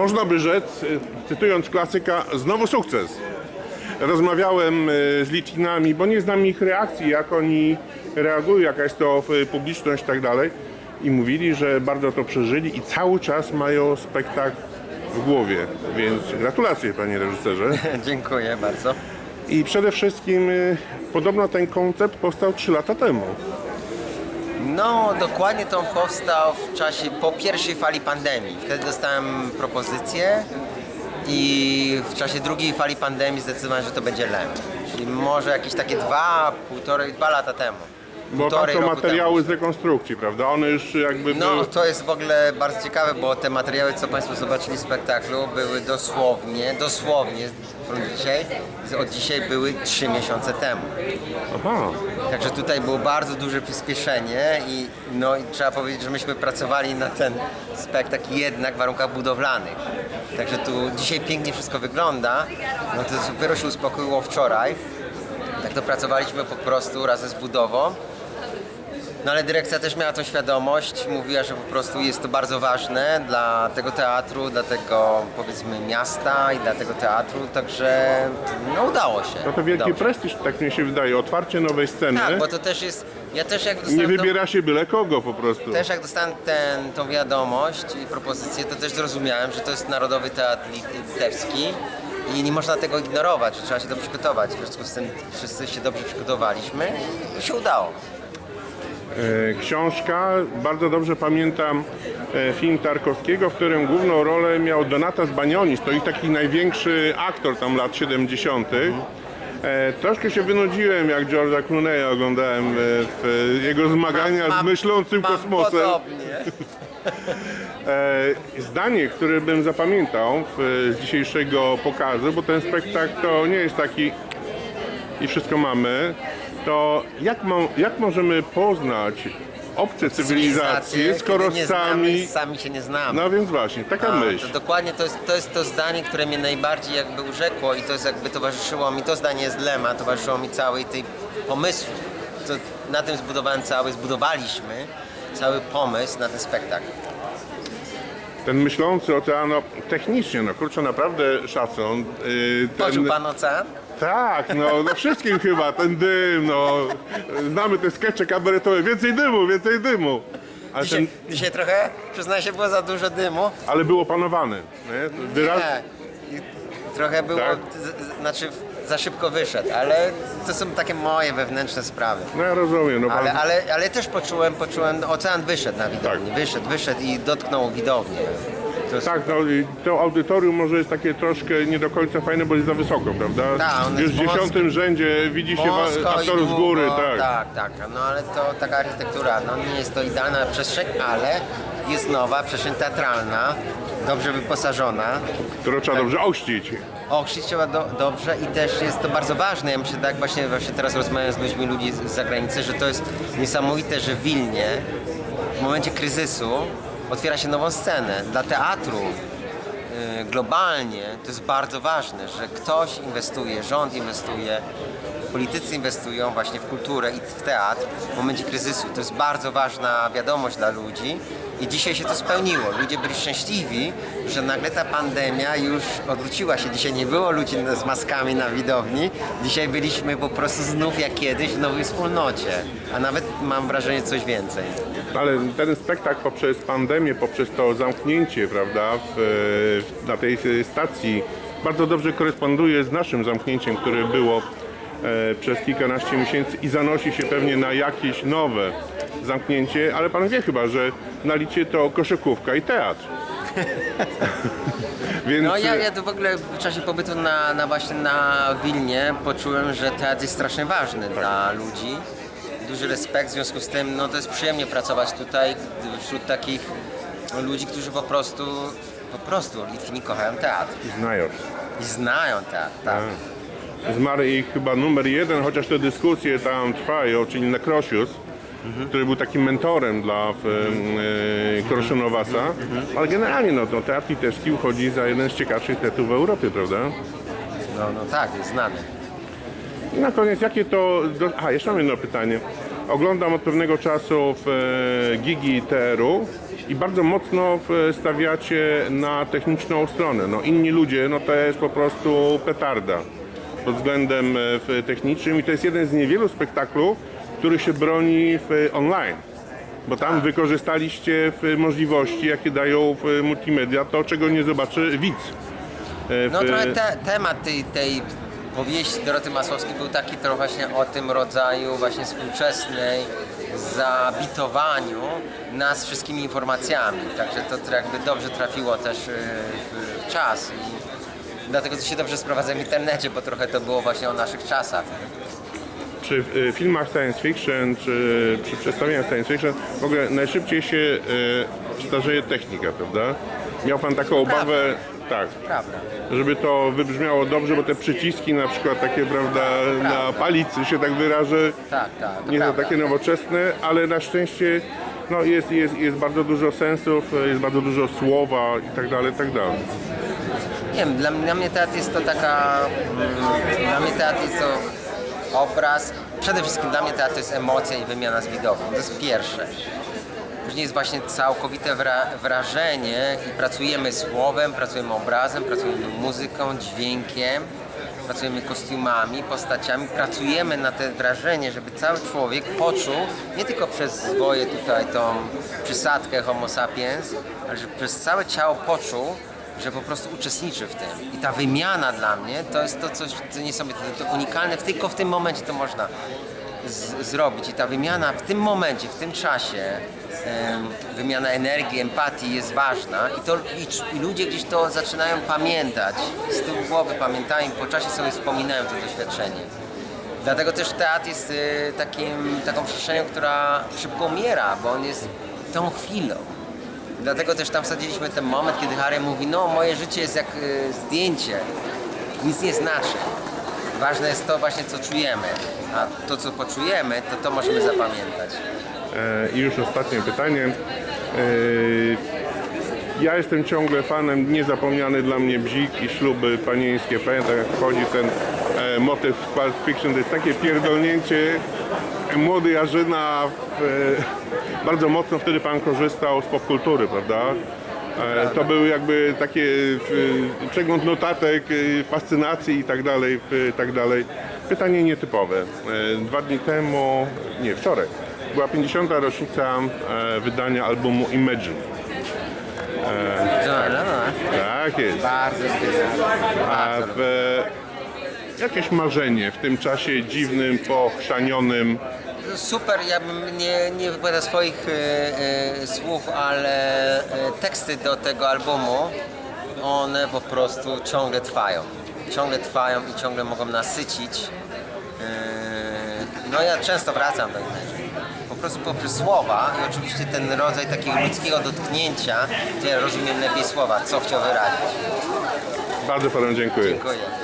Można by rzec, y, cytując klasyka, znowu sukces. Rozmawiałem y, z Litwinami, bo nie znam ich reakcji, jak oni reagują, jaka jest to y, publiczność i tak dalej. I mówili, że bardzo to przeżyli i cały czas mają spektakl w głowie. Więc gratulacje, panie reżyserze. Dziękuję bardzo. I przede wszystkim podobno ten koncept powstał 3 lata temu. No, dokładnie to on powstał w czasie po pierwszej fali pandemii. Wtedy dostałem propozycję i w czasie drugiej fali pandemii zdecydowałem, że to będzie Lem. Czyli może jakieś takie dwa, półtorej, dwa lata temu. Bo tam Półtorej są roku materiały z rekonstrukcji, prawda? One już jakby No, były... to jest w ogóle bardzo ciekawe, bo te materiały, co Państwo zobaczyli w spektaklu, były dosłownie, dosłownie od dzisiaj, od dzisiaj były trzy miesiące temu. Aha. Także tutaj było bardzo duże przyspieszenie i, no, trzeba powiedzieć, że myśmy pracowali na ten spektakl jednak w warunkach budowlanych. Także tu dzisiaj pięknie wszystko wygląda, no to dopiero się uspokoiło wczoraj. Tak to pracowaliśmy po prostu razem z budową. No ale dyrekcja też miała tą świadomość, mówiła, że po prostu jest to bardzo ważne dla tego teatru, dla tego powiedzmy miasta i dla tego teatru, także no udało się. No to wielki Dobrze. prestiż, tak mi się wydaje. Otwarcie nowej sceny. Tak, bo to też jest, ja też jak Nie dostałem wybiera się byle kogo po prostu. Też jak dostałem ten, tą wiadomość i propozycję, to też zrozumiałem, że to jest Narodowy Teatr Litewski i nie można tego ignorować, że trzeba się dobrze przygotować. W związku z tym wszyscy się dobrze przygotowaliśmy i się udało. E, Książka, bardzo dobrze pamiętam e, film Tarkowskiego, w którym główną rolę miał Donatas Banionis, to ich taki największy aktor tam lat 70. E, troszkę się wynudziłem, jak George'a Clooney'a oglądałem e, w jego zmagania z myślącym mam kosmosem. Podobnie. E, zdanie, które bym zapamiętał w, z dzisiejszego pokazu, bo ten spektakl to nie jest taki i wszystko mamy, to jak, mo, jak możemy poznać obce cywilizacje, skoro kiedy nie sami... znamy, sami się nie znamy. No więc właśnie, taka A, myśl. To dokładnie to jest, to jest to zdanie, które mnie najbardziej jakby urzekło i to jest jakby towarzyszyło mi, to zdanie jest Lema, towarzyszyło mi całej tej pomysłu. To na tym zbudowałem cały, zbudowaliśmy cały pomysł na ten spektakl. Ten myślący ocean, no, technicznie, no kurczę, naprawdę szacun. Yy, Poczuł pan ocean? Tak, no, no wszystkim chyba, ten dym, no. Znamy te skecze kabaretowe, więcej dymu, więcej dymu. Ale, Dzisiaj, ten, dzisiaj trochę, przyznaję się, było za dużo dymu. ale był opanowany. Nie? Wyraz, Nie. I Trochę było, Tak? z, z, znaczy za szybko wyszedł, ale to są takie moje wewnętrzne sprawy. No ja rozumiem, no Ale, ale, ale też poczułem, poczułem, ocean wyszedł na widownię, Tak. wyszedł, wyszedł i dotknął widownię. To Tak, no i to audytorium może jest takie troszkę nie do końca fajne, bo jest za wysoko, prawda? Tak, Już jest w dziesiątym rzędzie widzi się wa- wąsko i aktorów z góry, tak. tak, tak. No ale to taka architektura, no nie jest to idealna przestrzeń, ale jest nowa, przestrzeń teatralna, dobrze wyposażona. Którą trzeba dobrze ościć. Ochrzcić trzeba do, dobrze i też jest to bardzo ważne. Ja myślę tak właśnie, właśnie teraz rozmawiam z ludźmi ludzi z z zagranicy, że to jest niesamowite, że w Wilnie w momencie kryzysu otwiera się nową scenę. Dla teatru y, globalnie to jest bardzo ważne, że ktoś inwestuje, rząd inwestuje, politycy inwestują właśnie w kulturę i w teatr w momencie kryzysu. To jest bardzo ważna wiadomość dla ludzi i dzisiaj się to spełniło. Ludzie byli szczęśliwi, że nagle ta pandemia już odwróciła się. Dzisiaj nie było ludzi z maskami na widowni. Dzisiaj byliśmy po prostu znów jak kiedyś w nowej wspólnocie. A nawet mam wrażenie coś więcej. Ale ten spektakl poprzez pandemię, poprzez to zamknięcie, prawda, w, na tej stacji bardzo dobrze koresponduje z naszym zamknięciem, które było przez kilkanaście miesięcy i zanosi się pewnie na jakieś nowe zamknięcie, ale pan wie chyba, że na licie to koszykówka i teatr. Więc No ja, ja to w ogóle w czasie pobytu na, na właśnie na Wilnie poczułem, że teatr jest strasznie ważny dla ludzi. Duży respekt, w związku z tym no to jest przyjemnie pracować tutaj wśród takich ludzi, którzy po prostu, po prostu Litwini kochają teatr znają. i znają teatr, tak. Zmarł ich chyba numer jeden, chociaż te dyskusje tam trwają, czyli Nekrosius, który był takim mentorem dla e, e, Kroszynowasa. Ale generalnie no, to teatr litewski uchodzi za jeden z ciekawszych teatrów w Europie, prawda? No, no tak, jest znany. I na koniec, jakie to... Do... A, jeszcze mam jedno pytanie. Oglądam od pewnego czasu w e, gigi TR-u i bardzo mocno w- stawiacie na techniczną stronę. No, inni ludzie, no to jest po prostu petarda pod względem e, technicznym i to jest jeden z niewielu spektaklów, który się broni w online. Bo tam wykorzystaliście w możliwości, jakie dają w multimedia, to czego nie zobaczy widz. E, No trochę te, temat tej, tej powieści Doroty Masłowskiej był taki trochę właśnie o tym rodzaju właśnie współczesnej zabitowaniu nas wszystkimi informacjami. Także to jakby dobrze trafiło też w, czas dlatego to się dobrze sprowadza w internecie, bo trochę to było właśnie o naszych czasach. przy y, filmach science fiction, czy przy przedstawieniach science fiction w ogóle najszybciej się y, starzeje technika, prawda? Miał pan taką obawę, tak, Prawda. żeby to wybrzmiało dobrze, bo te przyciski na przykład takie, prawda, na palicy się tak wyrażę, Tak, tak. to nie są prawda. takie nowoczesne, ale na szczęście no, jest, jest, jest bardzo dużo sensów, jest bardzo dużo słowa i tak dalej, i tak dalej. Wiem, dla, dla mnie teatr jest to taka. Mm, dla mnie teatr jest to obraz. Przede wszystkim dla mnie teatr to jest emocja i wymiana z widową. To jest pierwsze. Później jest właśnie całkowite wra, wrażenie i pracujemy słowem, pracujemy obrazem, pracujemy muzyką, dźwiękiem, pracujemy kostiumami, postaciami, pracujemy na te wrażenie, żeby cały człowiek poczuł, nie tylko przez swoje tutaj tą przysadkę homo sapiens, ale żeby przez całe ciało poczuł, że po prostu uczestniczy w tym. I ta wymiana dla mnie to jest to coś co niesamowite, to unikalne, tylko w tym momencie to można zrobić. I ta wymiana w tym momencie, w tym czasie, wymiana energii, empatii jest ważna i, to, i, i ludzie gdzieś to zaczynają pamiętać, z tyłu głowy pamiętają, po czasie sobie wspominają to doświadczenie. Dlatego też teatr jest y, takim, taką przestrzenią, która szybko umiera, bo on jest tą chwilą. Dlatego też tam wsadziliśmy ten moment, kiedy Harry mówi, no moje życie jest jak y, zdjęcie, nic nie znaczy. Ważne jest to właśnie, co czujemy, a to, co poczujemy, to to możemy zapamiętać. E, I już ostatnie pytanie. E, Ja jestem ciągle fanem niezapomniany dla mnie bzik i śluby panieńskie. Pamiętam jak wchodzi ten e, motyw w Pulp Fiction, to jest takie pierdolnięcie młody Jarzyna. W, e, bardzo mocno wtedy pan korzystał z popkultury, prawda? E, To były jakby takie e, przegląd notatek, e, fascynacji i tak dalej, e, tak dalej. Pytanie nietypowe. Dwa dni temu, nie, wczoraj, była 50. rocznica wydania albumu Imagine. No. Tak jest. Bardzo. A w, jakieś marzenie w tym czasie dziwnym, pochrzanionym. Super, ja bym nie, nie wypowiadał swoich e, e, słów, ale e, teksty do tego albumu, one po prostu ciągle trwają. Ciągle trwają i ciągle mogą nasycić. E, no ja często wracam do nich. Po prostu poprzez słowa i oczywiście ten rodzaj takiego ludzkiego dotknięcia, gdzie ja rozumiem lepiej słowa, co chciał wyrazić. Bardzo panu dziękuję. Dziękuję.